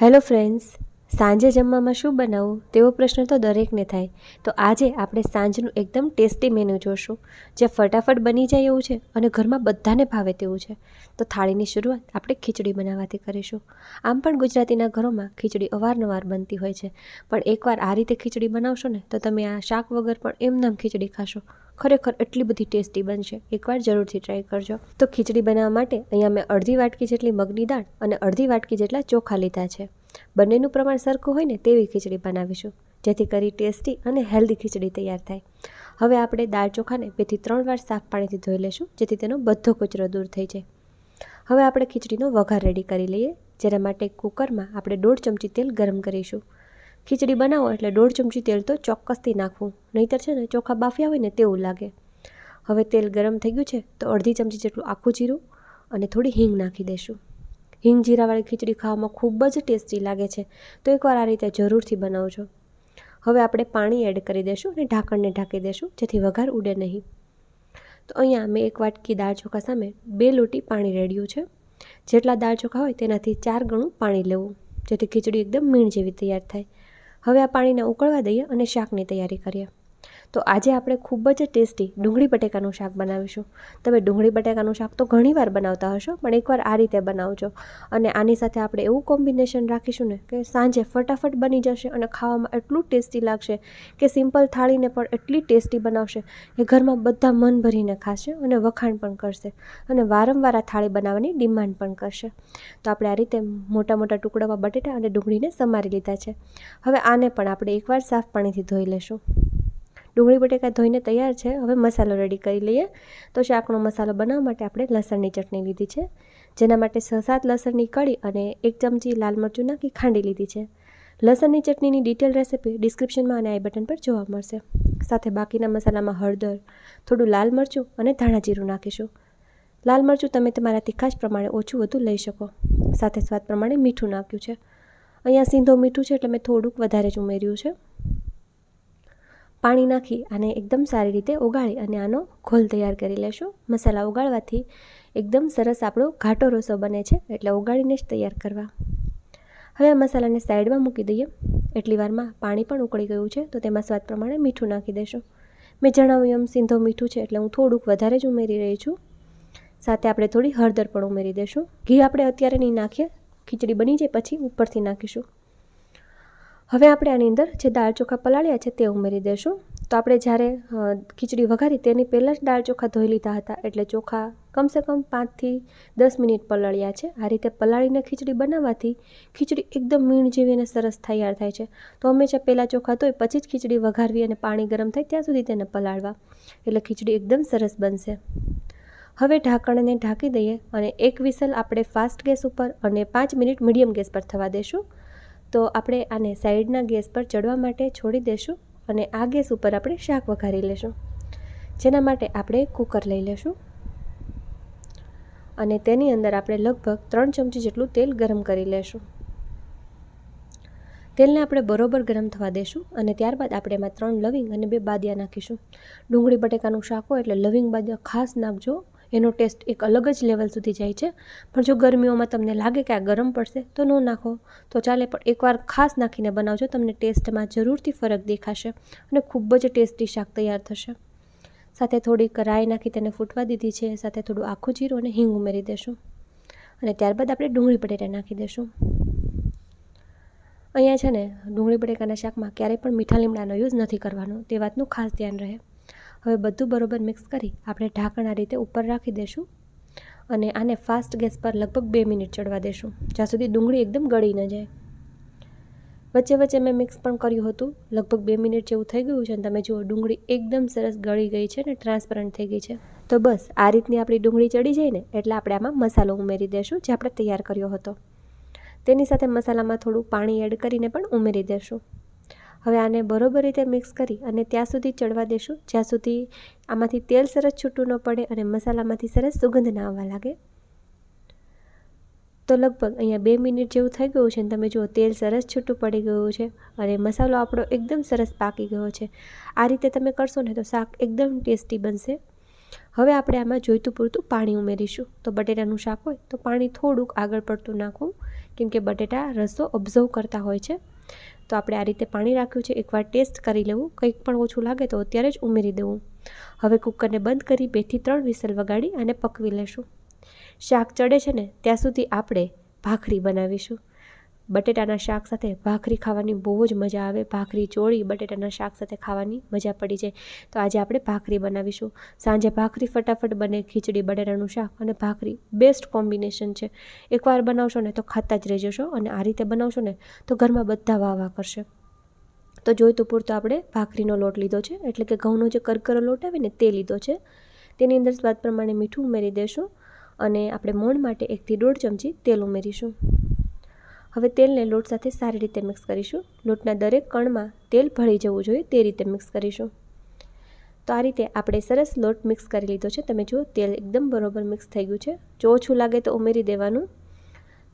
Hello friends, સાંજે જમવામાં શું બનાવવું તેવો પ્રશ્ન તો દરેકને થાય. તો આજે આપણે સાંજનું એકદમ ટેસ્ટી મેનુ જોશું, જે ફટાફટ બની જાય એવું છે અને ઘરમાં બધાને ભાવે તેવું છે. તો થાળીની શરૂઆત આપણે ખીચડી બનાવવાથી કરીશું. આમ પણ ગુજરાતીના ઘરોમાં ખીચડી અવારનવાર બનતી હોય છે. પણ એકવાર આ રીતે ખીચડી બનાવશો ને, તો તમે આ શાક વગર પણ એમનામ ખીચડી ખાશો. ખરેખર એટલી બધી ટેસ્ટી બનશે. એકવાર જરૂરથી ટ્રાય કરજો. તો ખીચડી બનાવવા માટે અહીંયા મેં અડધી વાટકી જેટલી મગની દાળ અને અડધી વાટકી જેટલા ચોખા લીધા છે. બંનેનું પ્રમાણ સરખું હોય ને તેવી ખીચડી બનાવીશું, જેથી કરી ટેસ્ટી અને હેલ્ધી ખીચડી તૈયાર થાય. હવે આપણે દાળ ચોખાને બેથી ત્રણ વાર સાફ પાણીથી ધોઈ લઈશું જેથી તેનો બધો કચરો દૂર થઈ જાય. હવે આપણે ખીચડીનો વઘાર રેડી કરી લઈએ, જેના માટે કુકરમાં આપણે દોઢ ચમચી તેલ ગરમ કરીશું. ખીચડી બનાવો એટલે દોઢ ચમચી તેલ તો ચોક્કસથી નાખવું. નહીંતર છે ને ચોખા બાફ્યા હોય ને તેવું લાગે. હવે તેલ ગરમ થઈ ગયું છે તો અડધી ચમચી જેટલું આખું જીરું અને થોડી હિંગ નાખી દઈશું. હિંગ જીરાવાળી ખીચડી ખાવામાં ખૂબ જ ટેસ્ટી લાગે છે. તો એકવાર આ રીતે જરૂરથી બનાવજો હવે આપણે પાણી એડ કરી દઈશું અને ઢાંકણને ઢાંકી દઈશું, જેથી વઘાર ઉડે નહીં. તો અહીંયા મેં એક વાટકી દાળ ચોખા સામે બે લોટી પાણી રેડ્યું છે. જેટલા દાળ ચોખા હોય તેનાથી ચાર ગણું પાણી લેવું, જેથી ખીચડી એકદમ મીણ જેવી તૈયાર થાય. હવે આ પાણીને ઉકળવા દઈએ અને શાકની તૈયારી કરીએ. તો આજે આપણે ખૂબ જ ટેસ્ટી ડુંગળી બટેકાનું શાક બનાવીશું. તમે ડુંગળી બટેકાનું શાક તો ઘણીવાર બનાવતા હશો, પણ એકવાર આ રીતે બનાવજો. અને આની સાથે આપણે એવું કોમ્બિનેશન રાખીશું ને કે સાંજે ફટાફટ બની જશે અને ખાવામાં એટલું ટેસ્ટી લાગશે કે સિમ્પલ થાળીને પણ એટલી ટેસ્ટી બનાવશે કે ઘરમાં બધા મન ભરીને ખાશે અને વખાણ પણ કરશે અને વારંવાર આ થાળી બનાવવાની ડિમાન્ડ પણ કરશે. તો આપણે આ રીતે મોટા મોટા ટુકડામાં બટેટા અને ડુંગળીને સમારી લીધા છે. હવે આને પણ આપણે એકવાર સાફ પાણીથી ધોઈ લેશું. ડુંગળી બટેકા ધોઈને તૈયાર છે. હવે મસાલો રેડી કરી લઈએ. તો શાકનો મસાલો બનાવવા માટે આપણે લસણની ચટણી લીધી છે. જેના માટે છ સાત લસણની કળી અને એક ચમચી લાલ મરચું નાખી ખાંડી લીધી છે. લસણની ચટણીની ડિટેલ રેસીપી ડિસ્ક્રિપ્શનમાં અને આઈ બટન પર જોવા મળશે. સાથે બાકીના મસાલામાં હળદર, થોડું લાલ મરચું અને ધાણા જીરું નાખીશું. લાલ મરચું તમે તમારા તીખાશ પ્રમાણે ઓછું વધુ લઈ શકો. સાથે સ્વાદ પ્રમાણે મીઠું નાખ્યું છે. અહીંયા સીંધો મીઠું છે એટલે મેં થોડુંક વધારે જ ઉમેર્યું છે. પાણી નાખી અને એકદમ સારી રીતે ઓગાળી અને આનો ઘોલ તૈયાર કરી લેશું. મસાલા ઓગાળવાથી એકદમ સરસ આપણો ઘાટો રસો બને છે, એટલે ઓગાળીને જ તૈયાર કરવા. હવે આ મસાલાને સાઈડમાં મૂકી દઈએ. એટલી વારમાં પાણી પણ ઉકળી ગયું છે, તો તેમાં સ્વાદ પ્રમાણે મીઠું નાખી દેશું. મેં જણાવ્યું એમ સિંધો મીઠું છે, એટલે હું થોડુંક વધારે જ ઉમેરી રહી છું. સાથે આપણે થોડી હળદર પણ ઉમેરી દઈશું ઘી આપણે અત્યારે નહીં નાખીએ, ખીચડી બની જાય પછી ઉપરથી નાખીશું. હવે આપણે આની અંદર જે દાળ ચોખા પલાળ્યા છે તે ઉમેરી દઈશું તો આપણે જ્યારે ખીચડી વઘારી તેની પહેલાં જ દાળ ચોખા ધોઈ લીધા હતા. એટલે ચોખા કમસે કમ પાંચથી દસ મિનિટ પલાળ્યા છે. આ રીતે પલાળીને ખીચડી બનાવવાથી ખીચડી એકદમ મીણ જેવી અને સરસ તૈયાર થાય છે. તો હંમેશા પહેલાં ચોખા ધોઈ, પછી જ ખીચડી વઘારવી અને પાણી ગરમ થાય ત્યાં સુધી તેને પલાળવા. એટલે ખીચડી એકદમ સરસ બનશે. હવે ઢાંકણને ઢાંકી દઈએ અને એક વિસલ આપણે ફાસ્ટ ગેસ ઉપર અને પાંચ મિનિટ મીડિયમ ગેસ પર થવા દેશું. તો આપણે આને સાઈડના ગેસ પર ચડવા માટે છોડી દઈશું અને આ ગેસ ઉપર આપણે શાક વઘારી લેશું. જેના માટે આપણે કુકર લઈ લેશું. અને તેની અંદર આપણે લગભગ ત્રણ ચમચી જેટલું તેલ ગરમ કરી લેશું. તેલને આપણે બરોબર ગરમ થવા દેશું અને ત્યારબાદ આપણે એમાં ત્રણ લવિંગ અને બે બાદિયા નાખીશું. ડુંગળી, બટેકાનું શાક હોય એટલે લવિંગ, બાદિયા ખાસ નાખજો. એનો ટેસ્ટ એક અલગ જ લેવલ સુધી જાય છે. પણ જો ગરમીઓમાં તમને લાગે કે આ ગરમ પડશે, તો ન નાખો. તો ચાલે, પણ એકવાર ખાસ નાખીને બનાવજો, તમને ટેસ્ટમાં જરૂરથી ફરક દેખાશે અને ખૂબ જ ટેસ્ટી શાક તૈયાર થશે. સાથે થોડીક રાઈ નાખી તેને ફૂટવા દીધી છે, સાથે થોડું આખું જીરું અને હિંગ ઉમેરી દેશું. અને ત્યારબાદ આપણે ડુંગળી બટેટા નાખી દઈશું અહીંયા છે ને, ડુંગળી બટેકાના શાકમાં ક્યારેય પણ મીઠા લીમડાનો યુઝ નથી કરવાનો, તે વાતનું ખાસ ધ્યાન રહે. હવે બધું બરોબર મિક્સ કરી આપણે ઢાંકણ આ રીતે ઉપર રાખી દઈશું અને આને ફાસ્ટ ગેસ પર લગભગ બે મિનિટ ચડવા દેશું, જ્યાં સુધી ડુંગળી એકદમ ગળી ન જાય. વચ્ચે વચ્ચે મેં મિક્સ પણ કર્યું હતું, લગભગ બે મિનિટ જેવું થઈ ગયું છે અને તમે જુઓ ડુંગળી એકદમ સરસ ગળી ગઈ છે ને ટ્રાન્સપરન્ટ થઈ ગઈ છે. તો બસ, આ રીતની આપણી ડુંગળી ચડી જાય ને એટલે આપણે આમાં મસાલો ઉમેરી દઈશું જે આપણે તૈયાર કર્યો હતો. તેની સાથે મસાલામાં થોડું પાણી એડ કરીને પણ ઉમેરી દઈશું હવે આને બરોબર રીતે મિક્સ કરી અને ત્યાં સુધી ચડવા દેશું. જ્યાં સુધી આમાંથી તેલ સરસ છૂટું ન પડે અને મસાલામાંથી સરસ સુગંધ ના આવવા લાગે. તો લગભગ અહીંયા બે મિનિટ જેવું થઈ ગયું છે અને તમે જુઓ તેલ સરસ છૂટું પડી ગયું છે અને મસાલો આપણો એકદમ સરસ પાકી ગયો છે. આ રીતે તમે કરશો ને તો શાક એકદમ ટેસ્ટી બનશે. હવે આપણે આમાં જોઈતું પૂરતું પાણી ઉમેરીશું. તો બટેટાનું શાક હોય તો પાણી થોડુંક આગળ પડતું નાખવું. કેમ કે બટેટા રસો ઓબ્ઝર્વ કરતા હોય છે. તો આપણે આ રીતે પાણી રાખ્યું છે. એકવાર ટેસ્ટ કરી લેવું. કંઈક પણ ઓછું લાગે તો અત્યારે જ ઉમેરી દેવું. હવે કુકરને બંધ કરી બેથી ત્રણ વિસલ વગાડી અને પકવી લેશું. શાક ચડે છે ને, ત્યાં સુધી આપણે ભાખરી બનાવીશું. બટેટાના શાક સાથે ભાખરી ખાવાની બહુ જ મજા આવે. ભાખરી ચોળી, બટેટાના શાક સાથે ખાવાની મજા પડી જાય. તો આજે આપણે ભાખરી બનાવીશું. સાંજે ભાખરી ફટાફટ બને, ખીચડી, બટેટાનું શાક અને ભાખરી બેસ્ટ કોમ્બિનેશન છે. એકવાર બનાવશો ને તો ખાતા જ રહી જશો અને આ રીતે બનાવશો ને તો ઘરમાં બધા વાહ કરશે. તો જોઈતું પૂરતો આપણે ભાખરીનો લોટ લીધો છે. એટલે કે ઘઉંનો જે કરકરો લોટ આવે ને તે લીધો છે. તેની અંદર સ્વાદ પ્રમાણે મીઠું ઉમેરી દેશું અને આપણે મોણ માટે એકથી દોઢ ચમચી તેલ ઉમેરીશું. હવે તેલને લોટ સાથે સારી રીતે મિક્સ કરીશું. લોટના દરેક કણમાં તેલ ભળી જવું જોઈએ તે રીતે મિક્સ કરીશું. તો આ રીતે આપણે સરસ લોટ મિક્સ કરી લીધો છે. તમે જુઓ, તેલ એકદમ બરોબર મિક્સ થઈ ગયું છે. જો ઓછું લાગે તો ઉમેરી દેવાનું.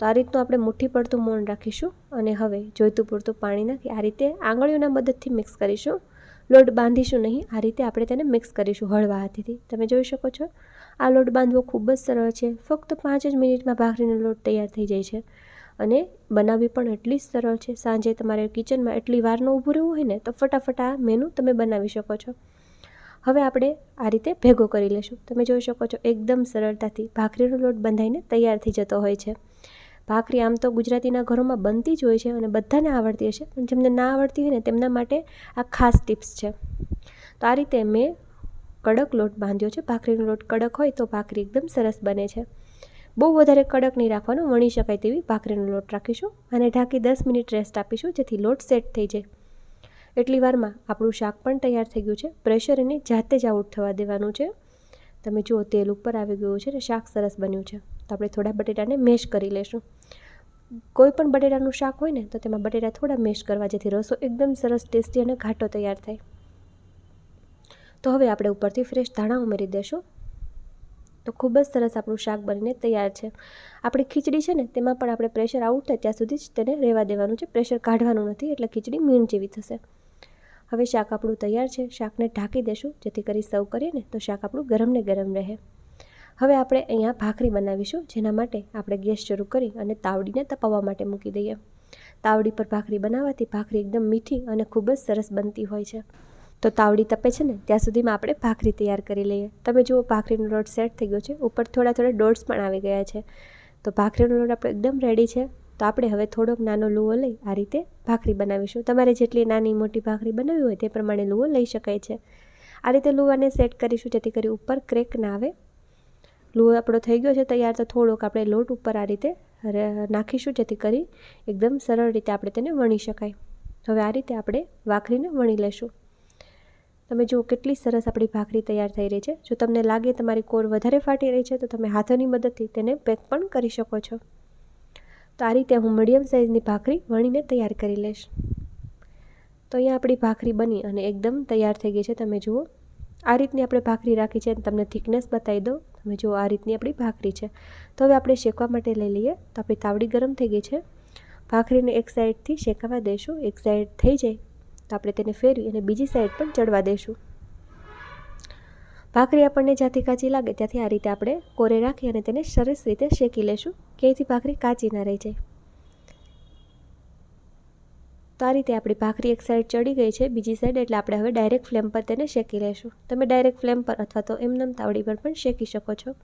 તો આ રીતનું આપણે મુઠ્ઠી પડતું મૌન રાખીશું અને હવે જોઈતું પૂરતું પાણી નાખી આ રીતે આંગળીઓના મદદથી મિક્સ કરીશું. લોટ બાંધીશું નહીં, આ રીતે આપણે તેને મિક્સ કરીશું હળવા હાથેથી. તમે જોઈ શકો છો, આ લોટ બાંધવો ખૂબ જ સરળ છે. ફક્ત પાંચ જ મિનિટમાં ભાખરીનો લોટ તૈયાર થઈ જાય છે. અને બનાવવી પણ એટલી જ સરળ છે. સાંજે તમારે કિચનમાં એટલી વાર ન ઊભું રહેવું હોય ને, તો ફટાફટ આ મેનુ તમે બનાવી શકો છો. હવે આપણે આ રીતે ભેગો કરી લઈશું. તમે જોઈ શકો છો, એકદમ સરળતાથી ભાખરીનો લોટ બંધાઈને તૈયાર થઈ જતો હોય છે. ભાખરી આમ તો ગુજરાતીના ઘરોમાં બનતી જ હોય છે અને બધાને આવડતી હશે, પણ જેમને ના આવડતી હોય ને, તેમના માટે આ ખાસ ટિપ્સ છે. તો આ રીતે મેં કડક લોટ બાંધ્યો છે. ભાખરીનો લોટ કડક હોય તો ભાખરી એકદમ સરસ બને છે. બહુ વધારે કડક નહીં રાખવાનો, વણી શકાય તેવી ભાખરીનો લોટ રાખીશું અને ઢાંકી દસ મિનિટ રેસ્ટ આપીશું, જેથી લોટ સેટ થઈ જાય. એટલી વારમાં આપણું શાક પણ તૈયાર થઈ ગયું છે. પ્રેશર એને જાતે જ આઉટ થવા દેવાનું છે. તમે જુઓ, તેલ ઉપર આવી ગયું છે ને શાક સરસ બન્યું છે. તો આપણે થોડા બટેટાને મેશ કરી લઈશું. કોઈ પણ બટેટાનું શાક હોય ને, તો તેમાં બટેટા થોડા મેશ કરવા જેથી રસો એકદમ સરસ ટેસ્ટી અને ઘાટો તૈયાર થાય. તો હવે આપણે ઉપરથી ફ્રેશ ધાણા ઉમેરી દઈશું તો ખૂબ જ સરસ આપણું શાક બનીને તૈયાર છે. આપણી ખીચડી છે ને, તેમાં પણ આપણે પ્રેશર આઉટ થાય ત્યાં સુધી જ તેને રહેવા દેવાનું છે. પ્રેશર કાઢવાનું નથી, એટલે ખીચડી મીણ જેવી થશે. હવે શાક આપણું તૈયાર છે. શાકને ઢાંકી દેશું, જેથી કરી સર્વ કરીએ ને, તો શાક આપણું ગરમ ને ગરમ રહે. હવે આપણે અહીંયા ભાખરી બનાવીશું, જેના માટે આપણે ગેસ શરૂ કરી અને તાવડીને તપાવવા માટે મૂકી દઈએ. તાવડી પર ભાખરી બનાવવાથી ભાખરી એકદમ મીઠી અને ખૂબ જ સરસ બનતી હોય છે. તો તાવડી તપે છે ને, ત્યાં સુધીમાં આપણે ભાખરી તૈયાર કરી લઈએ. તમે જુઓ, ભાખરીનો લોટ સેટ થઈ ગયો છે. ઉપર થોડા થોડા ડોટ્સ પણ આવી ગયા છે. તો ભાખરીનો લોટ આપણે એકદમ રેડી છે. તો આપણે હવે થોડોક નાનો લુવો લઈ આ રીતે ભાખરી બનાવીશું. તમારે જેટલી નાની મોટી ભાખરી બનાવી હોય તે પ્રમાણે લુવો લઈ શકાય છે. આ રીતે લુવાને સેટ કરીશું જેથી કરી ઉપર ક્રેક ના આવે. લુવો આપણો થઈ ગયો છે તૈયાર, તો થોડોક આપણે લોટ ઉપર આ રીતે નાખીશું જેથી કરી એકદમ સરળ રીતે આપણે તેને વણી શકાય. હવે આ રીતે આપણે ભાખરીને વણી લેશું. તમે જુઓ કેટલી સરસ આપણી ભાખરી તૈયાર થઈ રહી છે. જો તમને લાગે તમારી કોર વધારે ફાટી રહી છે, તો તમે હાથોની મદદથી તેને પેક પણ કરી શકો છો. તો આ રીતે હું મીડિયમ સાઇઝની ભાખરી વણીને તૈયાર કરી લઈશ. તો અહીંયા આપણી ભાખરી બની અને એકદમ તૈયાર થઈ ગઈ છે. તમે જુઓ, આ રીતની આપણે ભાખરી રાખી છે તમને થિકનેસ બતાવી દો તમે જુઓ, આ રીતની આપણી ભાખરી છે. તો હવે આપણે શેકવા માટે લઈ લઈએ. તો આપણી તાવડી ગરમ થઈ ગઈ છે. ભાખરીને એક સાઈડથી શેકાવા દઈશું એક સાઈડ થઈ જાય તો આપણે તેને ફેરવી અને બીજી સાઈડ પણ ચડવા દઈશું ભાખરી આપણને જ્યાંથી કાચી લાગે ત્યાંથી આ રીતે આપણે કોરે રાખી અને તેને સરસ રીતે શેકી લેશું, ક્યાંયથી ભાખરી કાચી ના રહી જાય. તો આ રીતે આપણી ભાખરી એક સાઈડ ચડી ગઈ છે, બીજી સાઈડ એટલે આપણે હવે ડાયરેક્ટ ફ્લેમ પર તેને શેકી લેશું. તમે ડાયરેક્ટ ફ્લેમ પર અથવા તો એમનેમ તાવડી પર પણ શેકી શકો છો.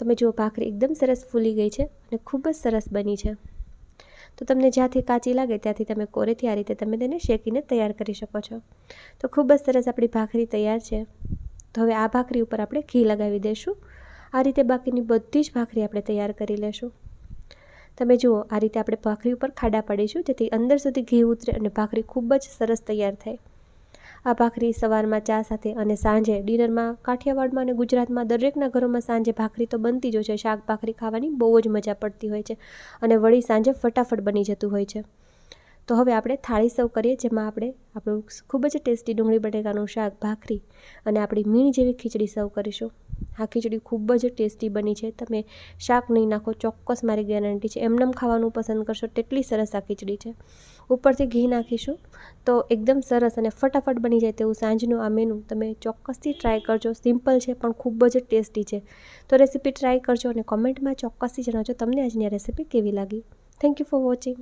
તમે જુઓ ભાખરી એકદમ સરસ ફૂલી ગઈ છે અને ખૂબ જ સરસ બની છે. તો તમને જ્યાંથી કાચી લાગે ત્યાંથી તમે કોરેથી આ રીતે તમે તેને શેકીને તૈયાર કરી શકો છો. તો ખૂબ જ સરસ આપણી ભાખરી તૈયાર છે. તો હવે આ ભાખરી ઉપર આપણે ઘી લગાવી દઈશું. આ રીતે બાકીની બધી જ ભાખરી આપણે તૈયાર કરી લેશું. તમે જુઓ, આ રીતે આપણે ભાખરી ઉપર ખાડા પાડીશું, જેથી અંદર સુધી ઘી ઉતરે અને ભાખરી ખૂબ જ સરસ તૈયાર થાય. આ ભાખરી સવારમાં ચા સાથે અને સાંજે ડિનરમાં કાઠિયાવાડમાં અને ગુજરાતમાં દરેકના ઘરોમાં સાંજે ભાખરી તો બનતી જ હોય છે. શાક ભાખરી ખાવાની બહુ જ મજા પડતી હોય છે અને વળી સાંજે ફટાફટ બની જતું હોય છે. તો હવે આપણે થાળી સર્વ કરીએ, જેમાં આપણે આપણું ખૂબ જ ટેસ્ટી ડુંગળી બટેકાનું શાક, ભાખરી અને આપણી મીણ જેવી ખીચડી સર્વ કરીશું. આ ખીચડી ખૂબ જ ટેસ્ટી બની છે. તમે શાક નહીં નાખો, ચોક્કસ મારી ગેરંટી છે. એમનેમ ખાવાનું પસંદ કરશો તેટલી સરસ આ ખીચડી છે. ઉપરથી ઘી નાખીશું. તો એકદમ સરસ અને ફટાફટ બની જાય તેવું સાંજનું આ મેનુ તમે ચોક્કસથી ટ્રાય કરજો. સિમ્પલ છે, પણ ખૂબ જ ટેસ્ટી છે. તો રેસીપી ટ્રાય કરજો અને કોમેન્ટમાં ચોક્કસથી જણાવજો તમને આજની આ રેસીપી કેવી લાગી. Thank you for watching